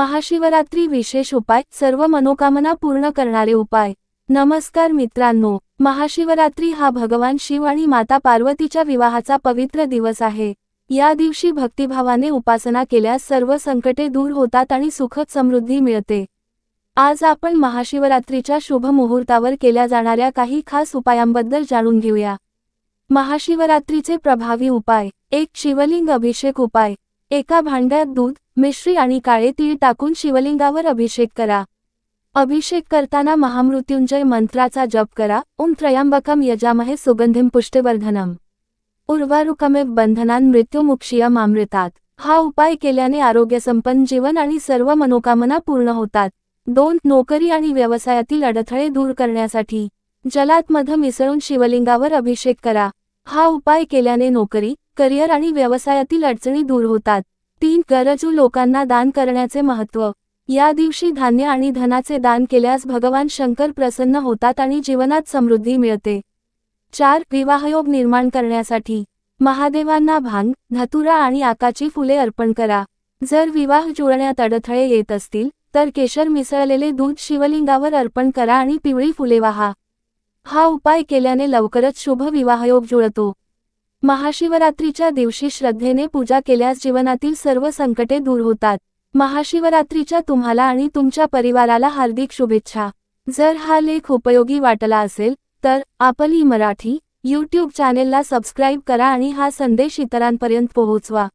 महाशिवरात्री विशेष उपाय सर्व मनोकामना पूर्ण करणारे उपाय. नमस्कार मित्रांनो महाशिवरात्री हा भगवान शिव आणि माता पार्वतीच्या विवाहाचा पवित्र दिवस आहे. या दिवशी भक्तिभावाने उपासना केल्यास सर्व संकटे दूर होतात आणि सुखद समृद्धी मिळते. आज आपण महाशिवरात्रीच्या शुभ मुहूर्तावर केल्या जाणाऱ्या काही खास उपायांबद्दल जाणून घेऊया. महाशिवरात्रीचे प्रभावी उपाय एक शिवलिंग अभिषेक उपाय. एका भांड्यात दूध मिश्री आणि काळे तीळ टाकून शिवलिंगावर अभिषेक करा. अभिषेक करताना महामृत्युंजय मंत्राचा जप करा. ओम त्रयंबकम यजामहे सुगंधिम पुष्टवर्धनम. उर्वारुकमेव बंधनान मृत्युमुक्षियम मामृतात हा उपाय केल्याने आरोग्यसंपन्न जीवन आणि सर्व मनोकामना पूर्ण होतात. दोन नोकरी आणि व्यवसायातील अडथळे दूर करण्यासाठी जलात मध मिसळून शिवलिंगावर अभिषेक करा. हा उपाय केल्याने नोकरी करिअर आणि व्यवसायातील अडचणी दूर होतात. तीन गरजू लोकांना दान करण्याचे महत्त्व. या दिवशी धान्य आणि धनाचे दान केल्यास भगवान शंकर प्रसन्न होतात आणि जीवनात समृद्धी मिळते. चार विवाहयोग निर्माण करण्यासाठी. महादेवांना भांग धतुरा आणि आकाची फुले अर्पण करा. जर विवाह जुळण्यात अडथळे येत असतील तर केशर मिसळलेले दूध शिवलिंगावर अर्पण करा आणि पिवळी फुले वाहा. हा उपाय केल्याने लवकरच शुभ विवाहयोग जुळतो. महाशिवरात्रीच्या दिवशी श्रद्धेने पूजा केल्यास जीवनातील सर्व संकटे दूर होतात. महाशिवरात्रीच्या तुम्हाला आणि तुमच्या परिवाराला हार्दिक शुभेच्छा. जर हा लेख उपयोगी वाटला असेल तर आपली मराठी यूट्यूब चॅनेलला सबस्क्राईब करा आणि हा संदेश इतरांपर्यंत पोहोचवा.